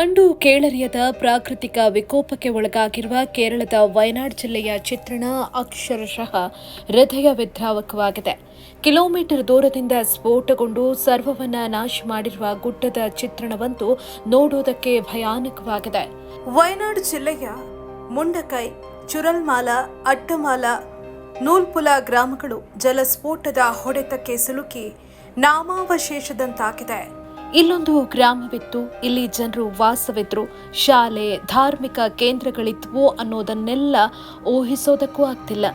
ಕಂಡು ಕೇಳರಿಯದ ಪ್ರಾಕೃತಿಕ ವಿಕೋಪಕ್ಕೆ ಒಳಗಾಗಿರುವ ಕೇರಳದ ವಯನಾಡ್ ಜಿಲ್ಲೆಯ ಚಿತ್ರಣ ಅಕ್ಷರಶಃ ಹೃದಯ ವಿದ್ರಾವಕವಾಗಿದೆ. ಕಿಲೋಮೀಟರ್ ದೂರದಿಂದ ಸ್ಫೋಟಗೊಂಡು ಸರ್ವವನ್ನ ನಾಶ ಮಾಡಿರುವ ಗುಡ್ಡದ ಚಿತ್ರಣವಂತೂ ನೋಡುವುದಕ್ಕೆ ಭಯಾನಕವಾಗಿದೆ. ವಯನಾಡ್ ಜಿಲ್ಲೆಯ ಮುಂಡಕೈ, ಚುರಲ್ಮಾಲ, ಅಡ್ಡಮಾಲ, ನೂಲ್ಪುಲ ಗ್ರಾಮಗಳು ಜಲಸ್ಫೋಟದ ಹೊಡೆತಕ್ಕೆ ಸಿಲುಕಿ ನಾಮಾವಶೇಷದಂತಾಗಿದೆ. ಇಲ್ಲೊಂದು ಗ್ರಾಮವಿತ್ತು ಇಲ್ಲಿ ಜನರು ವಾಸವಿದ್ರು. ಶಾಲೆ ಧಾರ್ಮಿಕ ಕೇಂದ್ರಗಳಿದ್ವು ಅನ್ನೋದನ್ನೆಲ್ಲ ಊಹಿಸೋದಕ್ಕೂ ಆಗ್ತಿಲ್ಲ.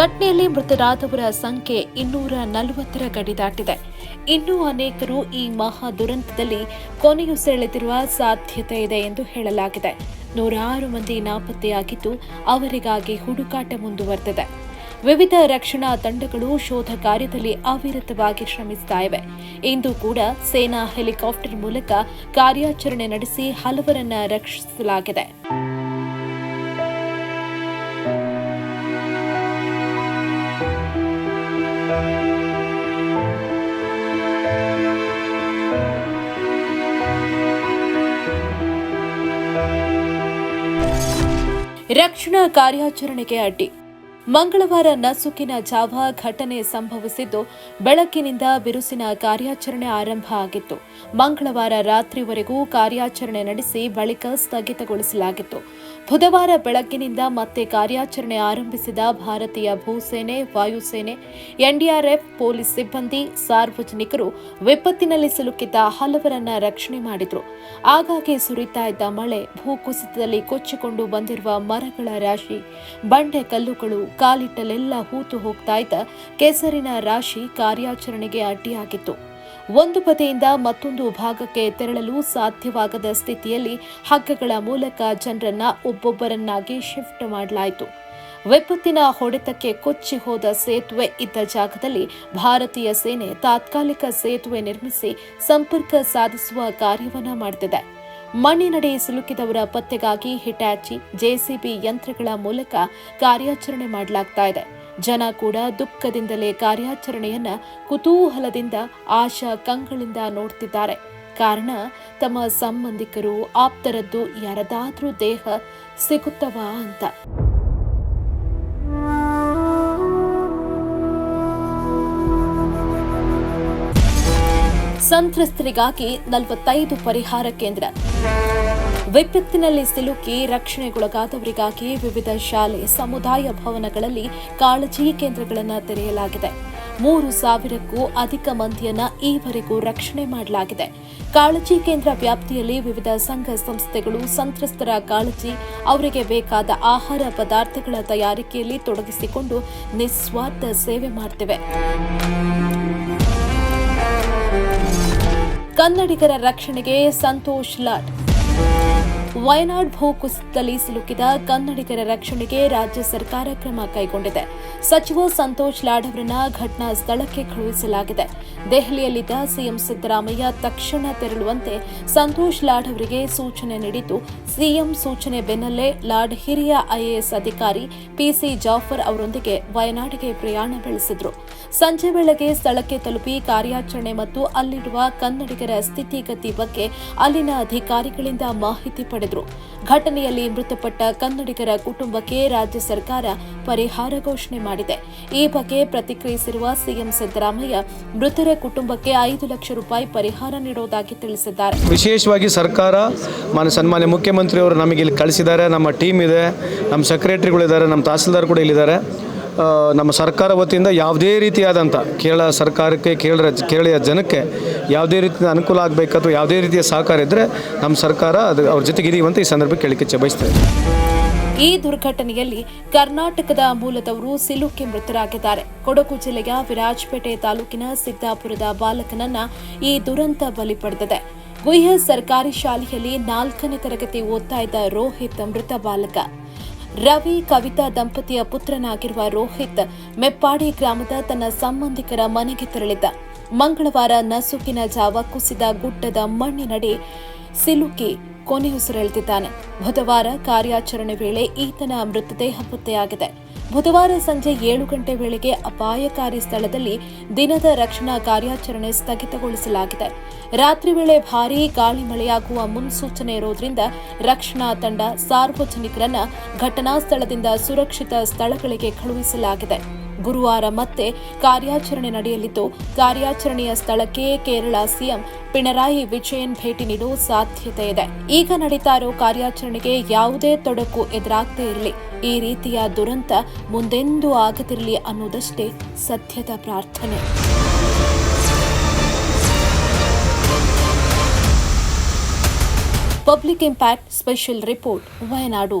ಘಟನೆಯಲ್ಲಿ ಮೃತರಾದವರ ಸಂಖ್ಯೆ ಇನ್ನೂರ ನಲವತ್ತರ ಗಡಿ ದಾಟಿದೆ. ಇನ್ನೂ ಅನೇಕರು ಈ ಮಹಾ ದುರಂತದಲ್ಲಿ ಕೊನೆಯುಸಿರೆಳೆದಿರುವ ಸಾಧ್ಯತೆ ಇದೆ ಎಂದು ಹೇಳಲಾಗಿದೆ. ನೂರಾರು ಮಂದಿ ನಾಪತ್ತೆಯಾಗಿದ್ದು, ಅವರಿಗಾಗಿ ಹುಡುಕಾಟ ಮುಂದುವರೆದಿದೆ. ವಿವಿಧ ರಕ್ಷಣಾ ತಂಡಗಳು ಶೋಧ ಕಾರ್ಯದಲ್ಲಿ ಅವಿರತವಾಗಿ ಶ್ರಮಿಸ್ತಾ ಇವೆ ಇಂದು ಕೂಡ ಸೇನಾ ಹೆಲಿಕಾಪ್ಟರ್ ಮೂಲಕ ಕಾರ್ಯಾಚರಣೆ ನಡೆಸಿ ಹಲವರನ್ನ ರಕ್ಷಿಸಲಾಗಿದೆ. ರಕ್ಷಣಾ ಕಾರ್ಯಾಚರಣೆಗೆ ಅಡ್ಡಿ ಮಂಗಳವಾರ ನಸುಕಿನ ಜಾವ ಘಟನೆ ಸಂಭವಿಸಿದ್ದು ಬೆಳಕಿನಿಂದ ಬಿರುಸಿನ ಕಾರ್ಯಾಚರಣೆ ಆರಂಭ ಆಗಿತ್ತು. ಮಂಗಳವಾರ ರಾತ್ರಿವರೆಗೂ ಕಾರ್ಯಾಚರಣೆ ನಡೆಸಿ ಬಳಿಕ ಸ್ಥಗಿತಗೊಳಿಸಲಾಗಿತ್ತು. ಬುಧವಾರ ಬೆಳಗ್ಗಿನಿಂದ ಮತ್ತೆ ಕಾರ್ಯಾಚರಣೆ ಆರಂಭಿಸಿದ ಭಾರತೀಯ ಭೂಸೇನೆ, ವಾಯುಸೇನೆ, ಎನ್ಡಿಆರ್ಎಫ್, ಪೊಲೀಸ್ ಸಿಬ್ಬಂದಿ, ಸಾರ್ವಜನಿಕರು ವಿಪತ್ತಿನಲ್ಲಿ ಸಿಲುಕಿದ್ದ ಹಲವರನ್ನ ರಕ್ಷಣೆ ಮಾಡಿದ್ರು. ಆಗಾಗ್ಗೆ ಸುರಿತಾ ಇದ್ದ ಮಳೆ, ಭೂಕುಸಿತದಲ್ಲಿ ಕೊಚ್ಚಿಕೊಂಡು ಬಂದಿರುವ ಮರಗಳ ರಾಶಿ, ಬಂಡೆ ಕಲ್ಲುಗಳು ಕಾಲಿಟ್ಟಲೆಲ್ಲ ಹೂತು ಹೋಗ್ತಾ ಇದ್ದ ಕೆಸರಿನ ರಾಶಿ ಕಾರ್ಯಾಚರಣೆಗೆ ಅಡ್ಡಿಯಾಗಿತ್ತು. ಒಂದು ಪದೆಯಿಂದ ಮತ್ತೊಂದು ಭಾಗಕ್ಕೆ ತೆರಳಲು ಸಾಧ್ಯವಾಗದ ಸ್ಥಿತಿಯಲ್ಲಿ ಹಗ್ಗಗಳ ಮೂಲಕ ಜನರನ್ನ ಒಬ್ಬೊಬ್ಬರನ್ನಾಗಿ ಶಿಫ್ಟ್ ಮಾಡಲಾಯಿತು. ವಿಪತ್ತಿನ ಹೊಡೆತಕ್ಕೆ ಕೊಚ್ಚಿ ಹೋದ ಸೇತುವೆ ಇದ್ದ ಜಾಗದಲ್ಲಿ ಭಾರತೀಯ ಸೇನೆ ತಾತ್ಕಾಲಿಕ ಸೇತುವೆ ನಿರ್ಮಿಸಿ ಸಂಪರ್ಕ ಸಾಧಿಸುವ ಕಾರ್ಯವನ್ನ ಮಾಡುತ್ತಿದೆ ಮಣ್ಣಿನಡಿ ಸಿಲುಕಿದವರ ಪತ್ತೆಗಾಗಿ ಹಿಟ್ಯಾಚಿ ಜೆಸಿಬಿ ಯಂತ್ರಗಳ ಮೂಲಕ ಕಾರ್ಯಾಚರಣೆ ಮಾಡಲಾಗ್ತಾ ಇದೆ. ಜನ ಕೂಡ ದುಃಖದಿಂದಲೇ ಕಾರ್ಯಾಚರಣೆಯನ್ನ ಕುತೂಹಲದಿಂದ, ಆಶಾ ಕಂಗಳಿಂದ ನೋಡ್ತಿದ್ದಾರೆ. ಕಾರಣ, ತಮ್ಮ ಸಂಬಂಧಿಕರು, ಆಪ್ತರದ್ದು ಯಾರದಾದ್ರೂ ದೇಹ ಸಿಗುತ್ತವಾ ಅಂತ. ಸಂತ್ರಸ್ತರಿಗಾಗಿ ನಲವತ್ತೈದು ಪರಿಹಾರ ಕೇಂದ್ರ. ವಿಪತ್ತಿನಲ್ಲಿ ಸಿಲುಕಿ ರಕ್ಷಣೆಗೊಳಗಾದವರಿಗಾಗಿ ವಿವಿಧ ಶಾಲೆ, ಸಮುದಾಯ ಭವನಗಳಲ್ಲಿ ಕಾಳಜಿ ಕೇಂದ್ರಗಳನ್ನು ತೆರೆಯಲಾಗಿದೆ. ಮೂರು ಸಾವಿರಕ್ಕೂ ಅಧಿಕ ಮಂದಿಯನ್ನ ಈವರೆಗೂ ರಕ್ಷಣೆ ಮಾಡಲಾಗಿದೆ. ಕಾಳಜಿ ಕೇಂದ್ರ ವ್ಯಾಪ್ತಿಯಲ್ಲಿ ವಿವಿಧ ಸಂಘ ಸಂಸ್ಥೆಗಳು ಸಂತ್ರಸ್ತರ ಕಾಳಜಿ, ಅವರಿಗೆ ಬೇಕಾದ ಆಹಾರ ಪದಾರ್ಥಗಳ ತಯಾರಿಕೆಯಲ್ಲಿ ತೊಡಗಿಸಿಕೊಂಡು ನಿಸ್ವಾರ್ಥ ಸೇವೆ ಮಾಡ್ತಿವೆ. ಕನ್ನಡಿಗರ ರಕ್ಷಣೆಗೆ ಸಂತೋಷ್ ಲಾಡ್. ವಯನಾಡ್ ಭೂಕುಸಿತದಲ್ಲಿ ಸಿಲುಕಿದ ಕನ್ನಡಿಗರ ರಕ್ಷಣೆಗೆ ರಾಜ್ಯ ಸರ್ಕಾರ ಕ್ರಮ ಕೈಗೊಂಡಿದೆ. ಸಚಿವ ಸಂತೋಷ್ ಲಾಡ್ ಅವರನ್ನ ಘಟನಾ ಸ್ಥಳಕ್ಕೆ ಕಳುಹಿಸಲಾಗಿದೆ. ದೆಹಲಿಯಲ್ಲಿದ್ದ ಸಿಎಂ ಸಿದ್ದರಾಮಯ್ಯ ತಕ್ಷಣ ತೆರಳುವಂತೆ ಸಂತೋಷ್ ಲಾಡ್ ಅವರಿಗೆ ಸೂಚನೆ ನೀಡಿದ್ದು, ಸಿಎಂ ಸೂಚನೆ ಬೆನ್ನಲ್ಲೇ ಲಾಡ್ ಹಿರಿಯ ಐಎಎಸ್ ಅಧಿಕಾರಿ ಪಿಸಿ ಜಾಫರ್ ಅವರೊಂದಿಗೆ ವಯನಾಡಿಗೆ ಪ್ರಯಾಣ ಬೆಳೆಸಿದ್ರು. ಸಂಜೆ ವೇಳೆಗೆ ಸ್ಥಳಕ್ಕೆ ತಲುಪಿ ಕಾರ್ಯಾಚರಣೆ ಮತ್ತು ಅಲ್ಲಿರುವ ಕನ್ನಡಿಗರ ಸ್ಥಿತಿಗತಿ ಬಗ್ಗೆ ಅಲ್ಲಿನ ಅಧಿಕಾರಿಗಳಿಂದ ಮಾಹಿತಿ ಪಡೆದರು. ಘಟನೆಯಲ್ಲಿ ಮೃತಪಟ್ಟ ಕನ್ನಡಿಗರ ಕುಟುಂಬಕ್ಕೆ ರಾಜ್ಯ ಸರ್ಕಾರ ಪರಿಹಾರ ಘೋಷಣೆ ಮಾಡಿದೆ. ಈ ಬಗ್ಗೆ ಪ್ರತಿಕ್ರಿಯಿಸಿರುವ ಸಿಎಂ ಸಿದ್ದರಾಮಯ್ಯ, ಮೃತರ ಕುಟುಂಬಕ್ಕೆ ಐದು ಲಕ್ಷ ರೂಪಾಯಿ ಪರಿಹಾರ ನೀಡುವುದಾಗಿ ತಿಳಿಸಿದ್ದಾರೆ. ವಿಶೇಷವಾಗಿ ಸರ್ಕಾರ, ಮಾನ್ಯ ಸನ್ಮಾನ್ಯ ಮುಖ್ಯಮಂತ್ರಿಯವರು ನಮಗೆ ಇಲ್ಲಿ ಕಳಿಸಿದ್ದಾರೆ. ನಮ್ಮ ಟೀಮ್ ಇದೆ, ನಮ್ಮ ಸೆಕ್ರೆಟರಿಗಳಿದ್ದಾರೆ, ನಮ್ಮ ತಹಸೀಲ್ದಾರ್ ಕೂಡ ಇಲ್ಲಿದ್ದಾರೆ. ನಮ್ಮ ಸರ್ಕಾರ ವತಿಯಿಂದ ಯಾವುದೇ ರೀತಿಯಾದಂಥ ಕೇರಳ ಸರ್ಕಾರಕ್ಕೆ, ಕೇರಳ ಕೇರಳೀಯ ಜನಕ್ಕೆ ಯಾವುದೇ ರೀತಿಯ ಅನುಕೂಲ ಆಗಬೇಕು ಅಥವಾ ಯಾವುದೇ ರೀತಿಯ ಸಹಕಾರ ಇದ್ದರೆ ನಮ್ಮ ಸರ್ಕಾರ ಅದು ಅವ್ರ ಜೊತೆಗೆ ಇದೀವಂತ ಈ ಸಂದರ್ಭಕ್ಕೆ ಕೇಳಿಕೆ ಬಯಸ್ತೇವೆ ಈ ದುರ್ಘಟನೆಯಲ್ಲಿ ಕರ್ನಾಟಕದ ಮೂಲದವರು ಸಿಲುಕಿ ಮೃತರಾಗಿದ್ದಾರೆ. ಕೊಡಗು ಜಿಲ್ಲೆಯ ವಿರಾಜಪೇಟೆ ತಾಲೂಕಿನ ಸಿದ್ದಾಪುರದ ಬಾಲಕನನ್ನ ಈ ದುರಂತ ಬಲಿ ಪಡೆದಿದೆ. ಗುಹ್ಯ ಸರ್ಕಾರಿ ಶಾಲೆಯಲ್ಲಿ ನಾಲ್ಕನೇ ತರಗತಿ ಓದ್ತಾ ಇದ್ದ ರೋಹಿತ್ ಮೃತ ಬಾಲಕ. ರವಿ ಕವಿತಾ ದಂಪತಿಯ ಪುತ್ರನಾಗಿರುವ ರೋಹಿತ್ ಮೆಪ್ಪಾಡಿ ಗ್ರಾಮದ ತನ್ನ ಸಂಬಂಧಿಕರ ಮನೆಗೆ ತೆರಳಿದ್ದ. ಮಂಗಳವಾರ ನಸುಕಿನ ಜಾವ ಕುಸಿದ ಗುಡ್ಡದ ಮಣ್ಣಿನಡಿ ಸಿಲುಕಿ ಕೊನೆಯುಸಿರೆಳೆದಿದ್ದಾನೆ ಬುಧವಾರ ಕಾರ್ಯಾಚರಣೆ ವೇಳೆ ಈತನ ಮೃತದೇಹ ಪತ್ತೆಯಾಗಿದೆ. ಬುಧವಾರ ಸಂಜೆ ಏಳು ಗಂಟೆ ವೇಳೆಗೆ ಅಪಾಯಕಾರಿ ಸ್ಥಳದಲ್ಲಿ ದಿನದ ರಕ್ಷಣಾ ಕಾರ್ಯಾಚರಣೆ ಸ್ಥಗಿತಗೊಳಿಸಲಾಗಿದೆ. ರಾತ್ರಿ ವೇಳೆ ಭಾರೀ ಗಾಳಿ ಮಳೆಯಾಗುವ ಮುನ್ಸೂಚನೆ ಇರೋದ್ರಿಂದ ರಕ್ಷಣಾ ತಂಡ ಸಾರ್ವಜನಿಕರನ್ನ ಘಟನಾ ಸ್ಥಳದಿಂದ ಸುರಕ್ಷಿತ ಸ್ಥಳಗಳಿಗೆ ಕಳುಹಿಸಲಾಗಿದೆ. ಗುರುವಾರ ಮತ್ತೆ ಕಾರ್ಯಾಚರಣೆ ನಡೆಯಲಿದ್ದು, ಕಾರ್ಯಾಚರಣೆಯ ಸ್ಥಳಕ್ಕೆ ಕೇರಳ ಸಿಎಂ ಪಿಣರಾಯಿ ವಿಜಯನ್ ಭೇಟಿ ನೀಡುವ ಸಾಧ್ಯತೆ ಇದೆ. ಈಗ ನಡೀತಾ ಇರೋ ಕಾರ್ಯಾಚರಣೆಗೆ ಯಾವುದೇ ತೊಡಕು ಎದುರಾಗದೇ ಇರಲಿ. ಈ ರೀತಿಯ ದುರಂತ ಮುಂದೆಂದೂ ಆಗದಿರಲಿ ಅನ್ನೋದಷ್ಟೇ ಸತ್ಯದ ಪ್ರಾರ್ಥನೆ. Public impact special report, Wayanad.